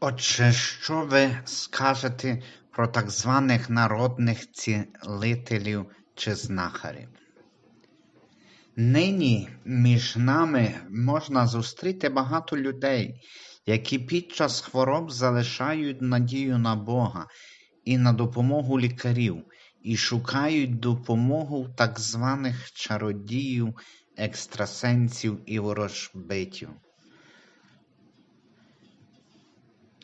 Отже, що ви скажете про так званих народних цілителів чи знахарів? Нині між нами можна зустріти багато людей, які під час хвороб залишають надію на Бога і на допомогу лікарів, і шукають допомогу так званих чародіїв, екстрасенсів і ворожбитів.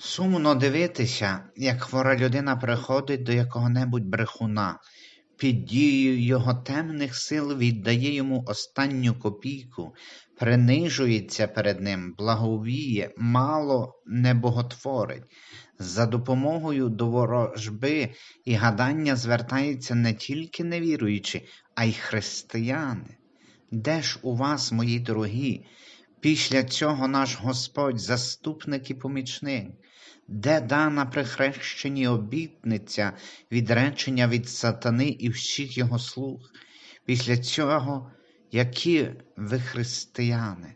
Сумно дивитися, як хвора людина приходить до якого-небудь брехуна, під дією його темних сил віддає йому останню копійку, принижується перед ним, благовіє, мало не боготворить. За допомогою до ворожби і гадання звертаються не тільки невіруючі, а й християни. Де ж у вас, мої дорогі, після цього наш Господь, заступник і помічник? Де дана при хрещенні обітниця відречення від сатани і всіх його слуг. Після цього, які ви християни,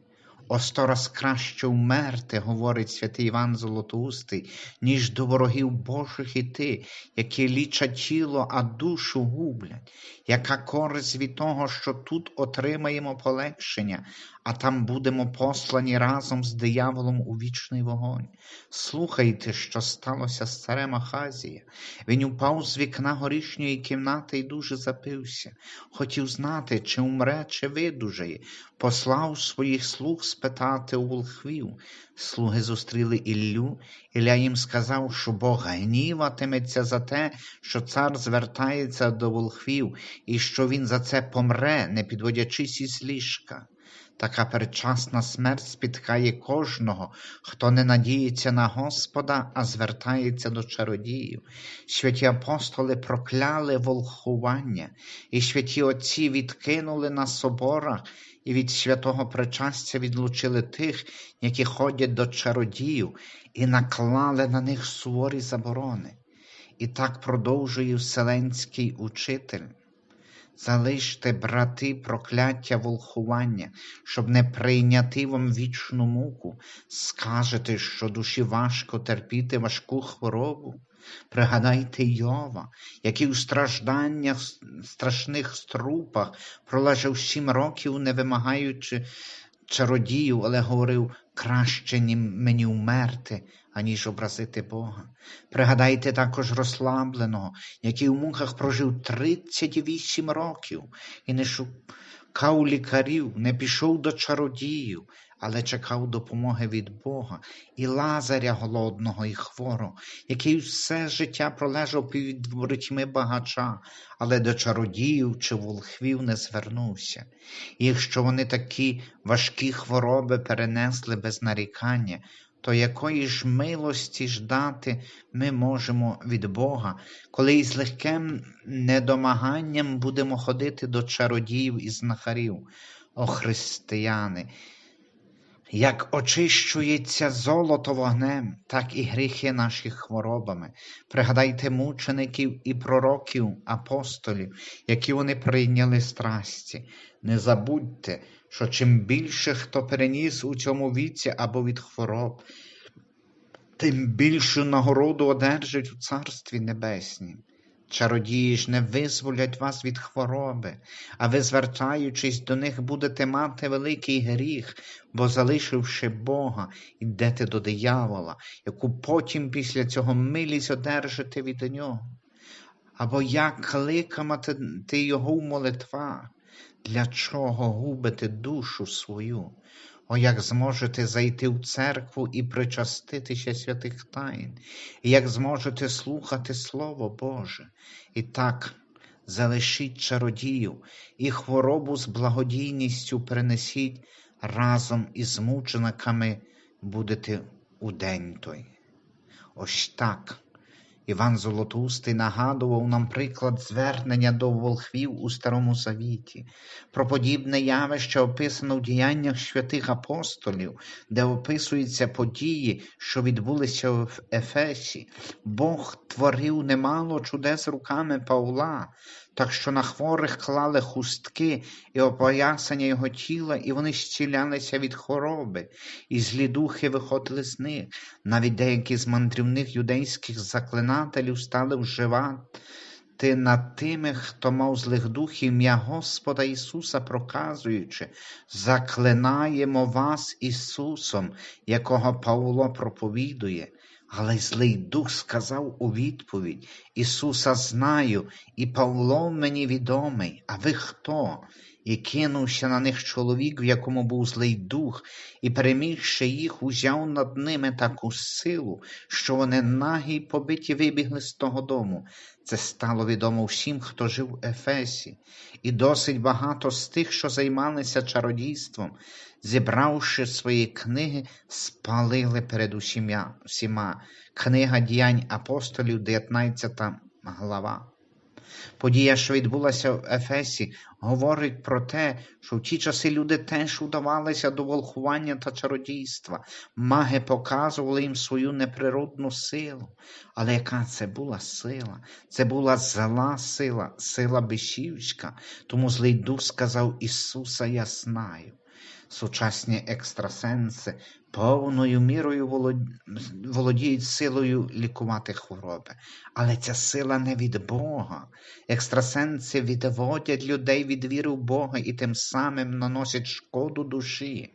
о сто раз краще вмерти, говорить святий Іван Золотоустий, ніж до ворогів Божих іти, які лічать тіло, а душу гублять. Яка користь від того, що тут отримаємо полегшення, а там будемо послані разом з дияволом у вічний вогонь. Слухайте, що сталося з царем Ахазія. Він упав з вікна горішньої кімнати і дуже запився. Хотів знати, чи умре, чи видужає. Послав своїх слуг спитати у волхвів. Слуги зустріли Іллю, Ілля їм сказав, що Бог гніватиметься за те, що цар звертається до волхвів, і що він за це помре, не підводячись із ліжка. Така передчасна смерть спіткає кожного, хто не надіється на Господа, а звертається до чародіїв. Святі апостоли прокляли волхування, і святі отці відкинули на соборах і від святого причастя відлучили тих, які ходять до чародіїв, і наклали на них суворі заборони. І так продовжує Вселенський учитель. Залиште, брати, прокляття волхування, щоб не прийняти вам вічну муку, скажете, що душі важко терпіти важку хворобу. Пригадайте Йова, який у стражданнях страшних струпах пролежав сім років, не вимагаючи чародіїв, але говорив краще мені вмерти, аніж образити Бога. Пригадайте також розслабленого, який у муках прожив 38 років і не шукав лікарів, не пішов до чародіїв, але чекав допомоги від Бога і Лазаря голодного і хворого, який все життя пролежав під воротьми багача, але до чародіїв чи волхвів не звернувся. І якщо вони такі важкі хвороби перенесли без нарікання, то якої ж милості ждати ми можемо від Бога, коли із легким недомаганням будемо ходити до чародіїв і знахарів, о християни, як очищується золото вогнем, так і гріхи наші хворобами. Пригадайте мучеників і пророків, апостолів, які вони прийняли страсті. Не забудьте, що чим більше хто переніс у цьому віці або від хвороб, тим більшу нагороду одержать у Царстві Небеснім. Чародії ж не визволять вас від хвороби, а ви, звертаючись до них, будете мати великий гріх, бо, залишивши Бога, йдете до диявола, яку потім після цього милість одержите від нього. Або як кликати його в молитвах, для чого губите душу свою? О, як зможете зайти в церкву і причаститися святих тайн, і як зможете слухати Слово Боже, і так залишіть чародіїв і хворобу з благодійністю принесіть разом із мучениками будете у день той. Ось так. Іван Золотустий нагадував нам приклад звернення до волхвів у Старому Завіті. Про подібне явище описано в діяннях святих апостолів, де описуються події, що відбулися в Ефесі. Бог творив немало чудес руками Павла, так що на хворих клали хустки і опоясання його тіла, і вони зцілялися від хвороби, і злі духи виходили з них. Навіть деякі з мандрівних юдейських заклинателів стали вживати над тими, хто мав злих духів ім'я Господа Ісуса, проказуючи, заклинаємо вас Ісусом, якого Павло проповідує. Але злий дух сказав у відповідь Ісуса знаю, і Павло мені відомий, а ви хто? І кинувся на них чоловік, в якому був злий дух, і, перемігши їх, узяв над ними таку силу, що вони нагі й побиті вибігли з того дому. Це стало відомо всім, хто жив в Ефесі, і досить багато з тих, що займалися чародійством, зібравши свої книги, спалили перед усіма. Книга діянь апостолів, 19 глава. Подія, що відбулася в Ефесі, говорить про те, що в ті часи люди теж удавалися до волхування та чародійства. Маги показували їм свою неприродну силу. Але яка це була сила? Це була зла сила, сила бешівська. Тому злий дух сказав Ісуса, я знаю. Сучасні екстрасенси повною мірою володіють силою лікувати хвороби. Але ця сила не від Бога. Екстрасенси відводять людей від віри в Бога і тим самим наносять шкоду душі.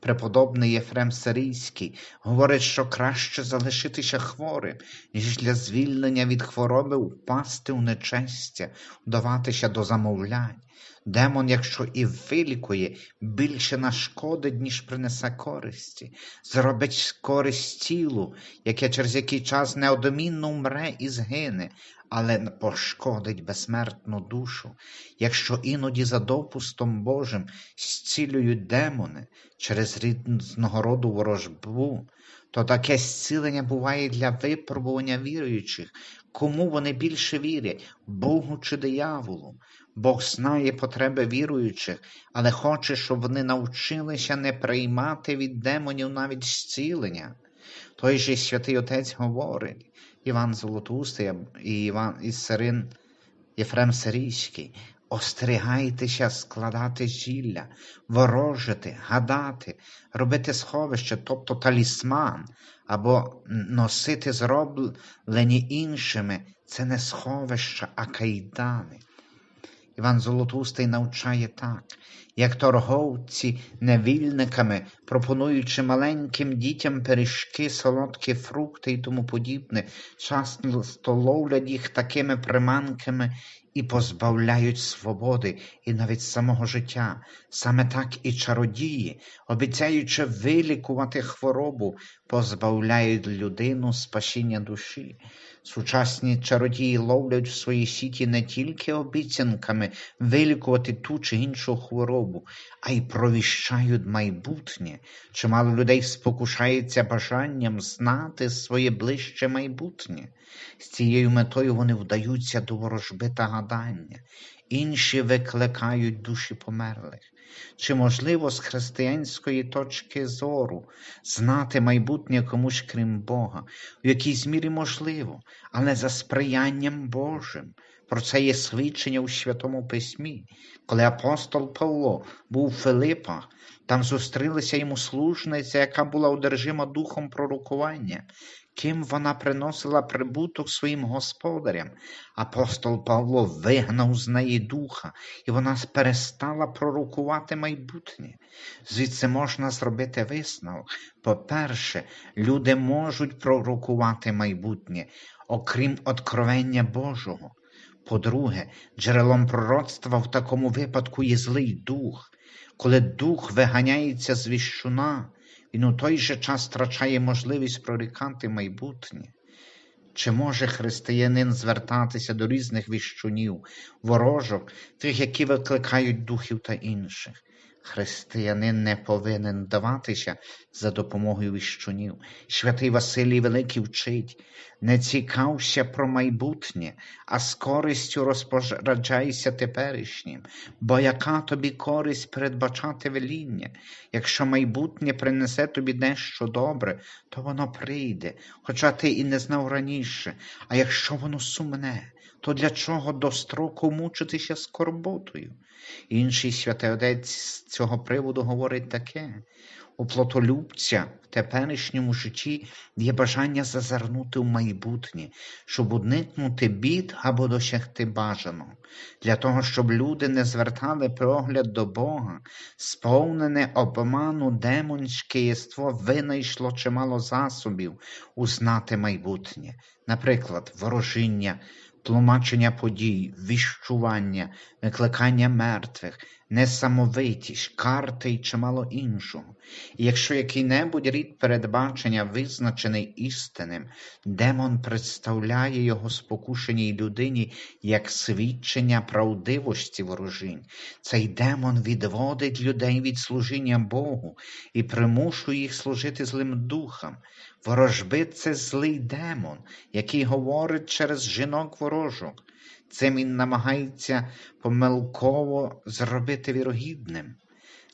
Преподобний Єфрем Сирійський говорить, що краще залишитися хворим, ніж для звільнення від хвороби впасти у нечестя, вдаватися до замовлянь. Демон, якщо і вилікує, більше нашкодить, ніж принесе користі, зробить користь тілу, яке через який час неодомінно умре і згине, але пошкодить безсмертну душу. Якщо іноді за допустом Божим зцілюють демони через різного роду ворожбу, то таке зцілення буває для випробування віруючих, кому вони більше вірять, Богу чи дияволу. Бог знає потреби віруючих, але хоче, щоб вони навчилися не приймати від демонів навіть зцілення. Той же святий Отець говорить, Іван Золотустий і Іван і Сирин Єфрем Сирійський, остерігайтеся складати зілля, ворожити, гадати, робити сховище, тобто талісман, або носити зроблені іншими. Це не сховища, а кайдани. Іван Золотустий навчає так, як торговці невільниками, пропонуючи маленьким дітям пиріжки, солодкі фрукти і тому подібне, часто ловлять їх такими приманками і позбавляють свободи і навіть самого життя. Саме так і чародії, обіцяючи вилікувати хворобу, позбавляють людину спасіння душі. Сучасні чародії ловлять в своїй сіті не тільки обіцянками вилікувати ту чи іншу хворобу, а й провіщають майбутнє. Чимало людей спокушається бажанням знати своє ближче майбутнє. З цією метою вони вдаються до ворожби та гадання, інші викликають душі померлих. Чи можливо з християнської точки зору знати майбутнє комусь крім Бога? В якійсь мірі можливо, але за сприянням Божим. Про це є свідчення у Святому Письмі. Коли апостол Павло був у Филипах, там зустрілася йому служниця, яка була одержима духом пророкування ким вона приносила прибуток своїм господарям. Апостол Павло вигнав з неї духа, і вона перестала пророкувати майбутнє. Звідси можна зробити висновок. По-перше, люди можуть пророкувати майбутнє, окрім откровення Божого. По-друге, джерелом пророцтва в такому випадку є злий дух. Коли дух виганяється з віщуна, він у той же час втрачає можливість прорікати майбутнє. Чи може християнин звертатися до різних віщунів, ворожок, тих, які викликають духів та інших? Християнин не повинен даватися за допомогою віщунів. Святий Василій Великий вчить, не цікався про майбутнє, а з користю розпораджайся теперішнім, бо яка тобі користь передбачати веління? Якщо майбутнє принесе тобі дещо добре, то воно прийде, хоча ти і не знав раніше, а якщо воно сумне, то для чого до строку мучитися скорботою? Інший святий з цього приводу говорить таке. У плотолюбця в теперішньому житті є бажання зазирнути в майбутнє, щоб уникнути бід або досягти бажаного, для того, щоб люди не звертали погляд до Бога, сповнене обману демонське єство винайшло чимало засобів узнати майбутнє, наприклад, ворожіння, тлумачення подій, віщування, викликання мертвих, несамовитість, карти і чимало іншого. І якщо який-небудь рід передбачення визначений істинним, демон представляє його спокушеній людині як свідчення правдивості ворожінь. Цей демон відводить людей від служіння Богу і примушує їх служити злим духам. Ворожбит це злий демон, який говорить через жінок ворожок. Цим він намагається помилково зробити вірогідним.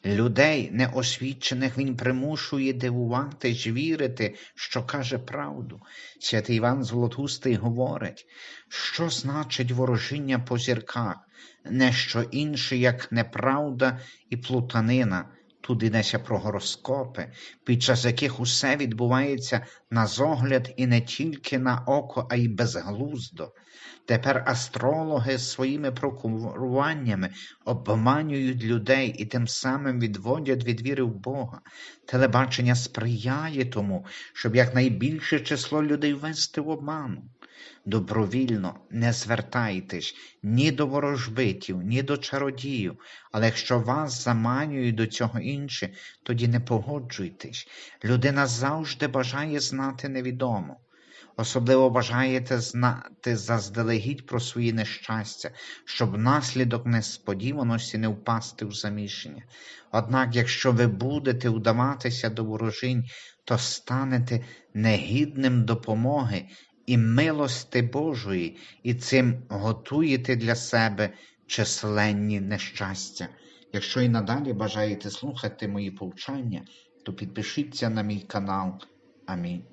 Людей неосвічених він примушує дивуватись, вірити, що каже правду. Святий Іван Золотустий говорить, що значить ворожіння по зірках, не що інше, як неправда і плутанина. Тут йдеться про гороскопи, під час яких усе відбувається на зогляд і не тільки на око, а й безглуздо. Тепер астрологи своїми прокуруваннями обманюють людей і тим самим відводять від віри в Бога. Телебачення сприяє тому, щоб якнайбільше число людей ввести в обману. Добровільно не звертайтесь ні до ворожбитів, ні до чародіїв, але якщо вас заманюють до цього інше, тоді не погоджуйтесь. Людина завжди бажає знати невідомо. Особливо бажаєте знати заздалегідь про свої нещастя, щоб внаслідок несподіваності не впасти в заміщення. Однак, якщо ви будете вдаватися до ворожінь, то станете негідним допомоги і милости Божої, і цим готуєте для себе численні нещастя. Якщо і надалі бажаєте слухати мої повчання, то підпишіться на мій канал. Амінь.